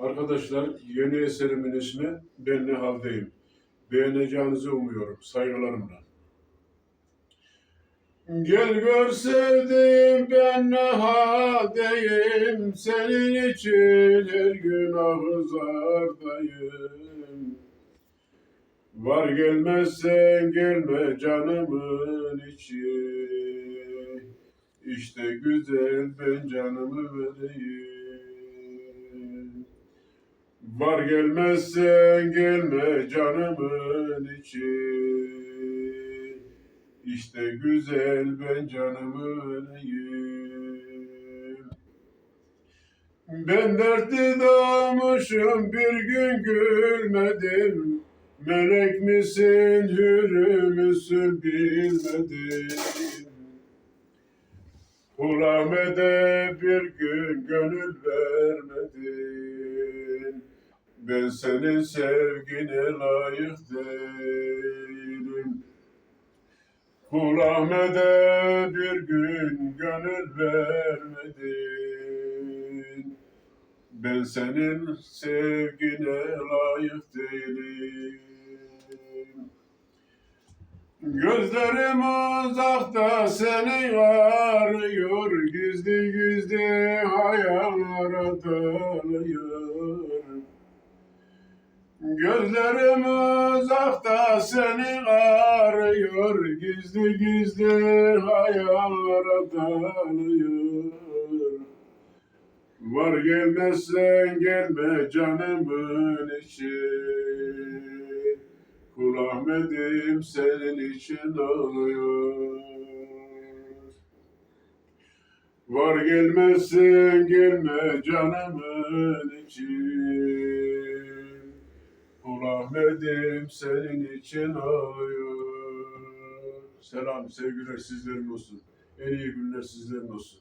Arkadaşlar yeni eserimin ismi Ben Ne Haldeyim. Beğeneceğinizi umuyorum. Saygılarımla. Gel gör sevdiğim ben ne haldeyim Senin için her gün ağızlardayım Var gelmezsen gelme canımın içi İşte güzel ben canımı vereyim Var gelmezsen gelme canımın içi İşte güzel ben canımı vereyim Ben dertli doğmuşum bir gün gülmedim. Melek misin hürü müsün bilmedim. Hulamede bir gün gönül vermedin Ben senin sevgine layık değilim. Kul Ahmet'e bir gün gönül vermedin. Ben senin sevgine layık değilim. Gözlerim uzakta seni arıyor. Gizli gizli hayallara dalıyor Gözlerim uzakta seni arıyor. Gizli gizli hayallara dalıyor. Var gelmezsen gelme canımın içi. Kul Ahmet'im senin için ağlıyor. Var gelmezsen gelme canımın Kul Ahmet'im senin için ağlıyor. Selam sevgiler sizlerin olsun. En iyi günler sizlerin olsun